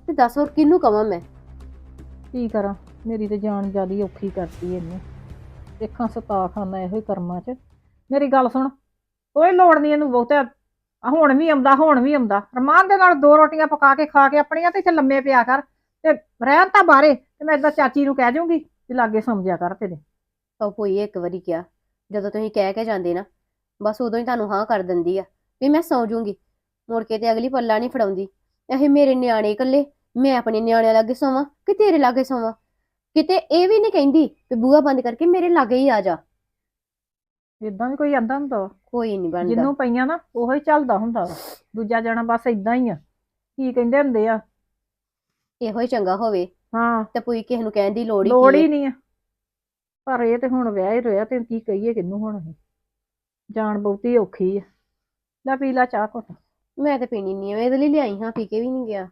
ਤੇ ਦੱਸ ਹੋਰ ਕਿਹਨੂੰ ਕਵਾਂ ਮੈਂ? ਕੀ ਕਰਾਂ? ਮੇਰੀ ਤੇ ਜਾਨ ਜਿਆਦੀ ਔਖੀ ਕਰਤੀ ਇਹਨੇ। ਦੇਖਾਂ ਸਤਾ ਖਾਨਾ ਇਹੋ ਹੀ ਕਰਮਾਂ 'ਚ। ਮੇਰੀ ਗੱਲ ਸੁਣ ਕੋਈ ਲੋੜ ਨਹੀਂ ਇਹਨੂੰ ਬਹੁਤਾ ਆਹ ਹੁਣ ਵੀ ਆਉਂਦਾ ਹੁਣ ਵੀ ਆਉਂਦਾ। ਰਮਾਨ ਦੇ ਨਾਲ ਦੋ ਰੋਟੀਆਂ ਪਕਾ ਕੇ ਖਾ ਕੇ ਆਪਣੀਆਂ ਤੇ ਇੱਥੇ ਲੰਮੇ ਪਿਆ ਕਰ। ਤੇ ਰਹਿਣ ਤਾਂ ਬਾਹਰੇ ਤੇ ਮੈਂ ਇਦਾਂ ਚਾਚੀ ਨੂੰ ਕਹਿ ਜਾਊਂਗੀ ਕਿ ਲਾਗੇ ਸਮਝਿਆ ਕਰ ਤੇਰੇ। ਉਹ ਕੋਈ ਇੱਕ ਵਾਰੀ ਕਿਹਾ ਜਦੋਂ ਤੁਸੀਂ ਕਹਿ ਕੇ ਜਾਂਦੇ ਨਾ ਬਸ ਉਦੋਂ ਹੀ ਤੁਹਾਨੂੰ ਹਾਂ ਕਰ ਦਿੰਦੀ ਆ। ਵੀ ਮੈਂ ਸੌਂ ਜੂੰਗੀ ਮੁੜ ਕੇ ਤੇ ਅਗਲੀ ਪੱਲਾ ਨਹੀਂ ਫੜਾਉਂਦੀ। ਇਹ ਮੇਰੇ ਨਿਆਣੇ ਇਕੱਲੇ ਮੈਂ ਆਪਣੇ ਨਿਆਣਿਆਂ ਲਾਗੇ ਸੌਵਾਂ ਕਿ ਤੇਰੇ ਲਾਗੇ ਸੌਵਾਂ? ਕਿਤੇ ਇਹ ਵੀ ਨਹੀਂ ਕਹਿੰਦੀ ਵੀ ਬੂਹਾ ਬੰਦ ਕਰਕੇ ਮੇਰੇ ਲਾਗੇ ਹੀ ਆ ਜਾ। ਇਦਾਂ ਵੀ ਕੋਈ ਆਂਦਾ ਹੁੰਦਾ ਵਾ। ਕੋਈ ਨਹੀਂ ਬਣਦਾ। ਜਿਹਨੂੰ ਪਈਆਂ ਨਾ ਉਹੋ ਹੀ ਚੱਲਦਾ ਹੁੰਦਾ ਵਾ। ਦੂਜਾ ਜਣਾ ਬਸ ਇਦਾਂ ਹੀ ਆ। ਕੀ ਕਹਿੰਦੇ ਹੁੰਦੇ ਆ? ਇਹੋ ਹੀ ਚੰਗਾ ਹੋਵੇ। ਹਾਂ। ਤੇ ਕੋਈ ਕਿਸੇ ਨੂੰ ਕਹਿਣ ਦੀ ਲੋੜ ਹੀ ਲੋੜ ਹੀ। ਨਹੀਂ ਆ। ਪਰ ਇਹ ਤੇ ਹੁਣ ਵਿਆਹ ਹੀ ਰਿਹਾ ਤੇ ਕੀ ਕਹੀਏ ਕਿਹਨੂੰ ਹੁਣ ਜਾਨ ਬਹੁਤੀ ਔਖੀ ਆ। ਲੈ ਪੀ ਲੈ ਚਾਹ ਘੁੱਟ। ਮੈਂ ਤੇ ਪੀਣੀ ਨਹੀਂ ਇਹਦੇ ਲਈ ਲਿਆਈ ਹਾਂ ਪੀ ਕੇ ਵੀ ਨਹੀਂ ਗਿਆ।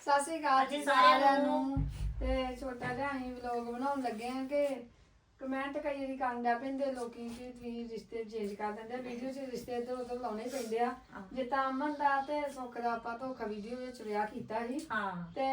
ਸਤਿ ਸ਼੍ਰੀ ਅਕਾਲ ਜੀ ਸਾਰਿਆਂ ਨੂੰ। ਤੇ ਛੋਟਾ ਜਿਹਾ ਅਸੀਂ ਵਲੌਗ ਬਣਾਉਣ ਲੱਗੇ ਹਾਂ ਕਿ ਕਮੈਂਟ ਕਈ ਵਾਰੀ ਕਰਨ ਲੱਗ ਪੈਂਦੇ ਲੋਕੀ ਕਿ ਤੁਸੀਂ ਰਿਸ਼ਤੇ ਚੇਂਜ ਕਰ ਦਿੰਦੇ ਵੀਡੀਓ 'ਚ ਰਿਸ਼ਤੇ ਤੇ ਉਦੋਂ ਲਾਉਣੇ ਹੀ ਪੈਂਦੇ ਆ। ਜੇ ਤਾਂ ਅਮਨ ਦਾ ਤੇ ਸੁੱਖ ਦਾ ਆਪਾਂ ਧੋਖਾ ਵੀਡੀਓ ਵਿੱਚ ਵਿਆਹ ਕੀਤਾ ਸੀ। ਹਾਂ। ਤੇ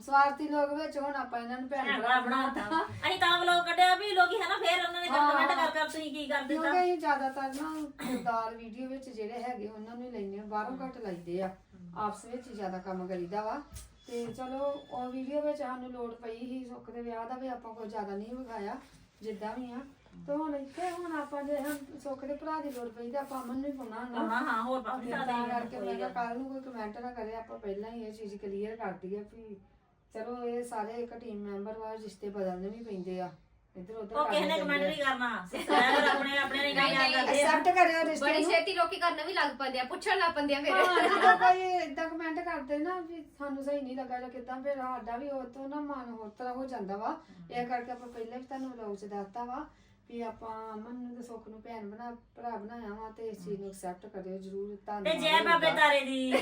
ਸਵਾਰਥੀ ਲੋਕ ਵਿੱਚ ਹੁਣ ਆਪਾਂ ਇਹਨਾਂ ਨੂੰ ਭੈਣ ਭਰਾ ਬਣਾਤਾ। ਅਸੀਂ ਤਾਂ ਵਲੋਗ ਕੱਢਿਆ ਵੀ ਲੋਕੀ ਹੈ ਨਾ ਫੇਰ ਉਹਨਾਂ ਨੇ। ਕਮੈਂਟ ਕਰ ਕਰ ਤੁਸੀਂ ਕੀ ਕਰ ਦਿੱਤਾ ਕਿਉਂਕਿ ਅਸੀਂ ਜ਼ਿਆਦਾਤਰ ਨਾ ਕਿਰਦਾਰ ਵੀਡੀਓ ਵਿੱਚ ਜਿਹੜੇ ਹੈਗੇ ਉਹਨਾਂ ਨੂੰ ਆ ਬਾਹਰੋਂ ਘੱਟ ਲਾਈਦੇ ਆ। ਆਪਸ ਵਿੱਚ ਹੀ ਜ਼ਿਆਦਾ ਕੰਮ ਕਰੀਦਾ ਵਾ। ਤੇ ਚਲੋ ਉਹ ਵੀਡੀਓ ਵਿੱਚ ਸਾਨੂੰ ਲੋੜ ਪਈ ਸੀ ਸੁੱਖ ਦੇ ਵਿਆਹ ਦਾ ਵੀ ਆਪਾਂ ਕੋਈ ਜ਼ਿਆਦਾ ਨਹੀਂ ਵਿਖਾਇਆ। ਜਿੱਦਾਂ ਵੀ ਆ। ਤੇ ਹੁਣ ਇੱਥੇ ਹੁਣ ਆਪਾਂ ਜੇ ਹੁਣ ਸੁੱਖ ਦੇ ਭਰਾ ਦੀ ਲੋੜ ਪਈ ਤਾਂ ਆਪਾਂ ਅਮਨ ਨੂੰ ਹੀ ਪਾਉਣਾ ਨਾ। ਹਾਂ ਹਾਂ ਹੋਰ ਬਾਕੀ ਤੇ ਤਾਂ ਕਰਕੇ ਮੈਂ ਕਿਹਾ ਕੱਲ ਨੂੰ ਕੋਈ ਕਮੈਂਟ ਨਾ ਕਰੇ ਆਪਾਂ ਪਹਿਲਾਂ ਹੀ ਇਹ ਚੀਜ਼ ਕਲੀਅਰ ਕਰ ਦਈਏ ਵੀ ਚਲੋ ਇਹ ਸਾਰੇ ਇੱਕ ਟੀਮ ਮੈਂਬਰ ਵਾ ਰਿਸ਼ਤੇ ਬਦਲਣੇ ਵੀ ਪੈਂਦੇ ਆ। ਇੱਧਰ ਉੱਧਰ ਉਹ ਕਿਸੇ ਨੇ ਕਮੈਂਟ ਨਹੀਂ ਕਰਨਾ। ਸਬਸਕ੍ਰਾਈਬਰ ਆਪਣੇ ਆਪਣੇ ਨਹੀਂ ਨਹੀਂ, ਕਰ ਨਹੀਂ, ਕਰਦੇ। ਆ। ਐਕਸੈਪਟ ਕਰਿਓ ਰਿਸ਼ਤੇ ਬੜੀ ਨੂੰ ਛੇਤੀ ਲੋਕੀ ਕਰਨ ਵੀ ਲੱਗ ਪੈਂਦੇ ਆ ਪੁੱਛਣ ਲੱਗ ਪੈਂਦੇ ਆ ਫਿਰ ਹਾਂ ਜਦੋਂ ਕੋਈ ਇਦਾਂ ਕਮੈਂਟ ਕਰਦੇ ਨਾ ਵੀ ਸਾਨੂੰ ਸਹੀ ਨਹੀਂ ਲੱਗਾ ਜਾਂ ਕਿਦਾਂ ਫਿਰ ਸਾਡਾ ਵੀ ਉਹ ਤੋਂ ਨਾ ਮਨ ਹੋਰ ਤਰ੍ਹਾਂ ਹੋ ਜਾਂਦਾ ਵਾ। ਇਹ ਕਰਕੇ ਆਪਾਂ ਪਹਿਲੇ ਵੀ ਤੁਹਾਨੂੰ ਵਲੌਗ 'ਚ ਦੱਸਤਾ ਵਾ ਵੀ ਆਪਾਂ ਅਮਨ ਨੂੰ ਤੇ ਸੁੱਖ ਨੂੰ ਭੈਣ ਬਣਾ ਭਰਾ ਬਣਾਇਆ ਵਾ ਤੇ ਇਸ ਚੀਜ਼ ਨੂੰ ਐਕਸੈਪਟ ਕਰਿਓ ਜਰੂਰ ਤੇ ਧੰਨਵਾਦ ਜੈ ਬਾਬੇ ਹੋਊਗਾ। ਤਾਰੇ ਦੀ।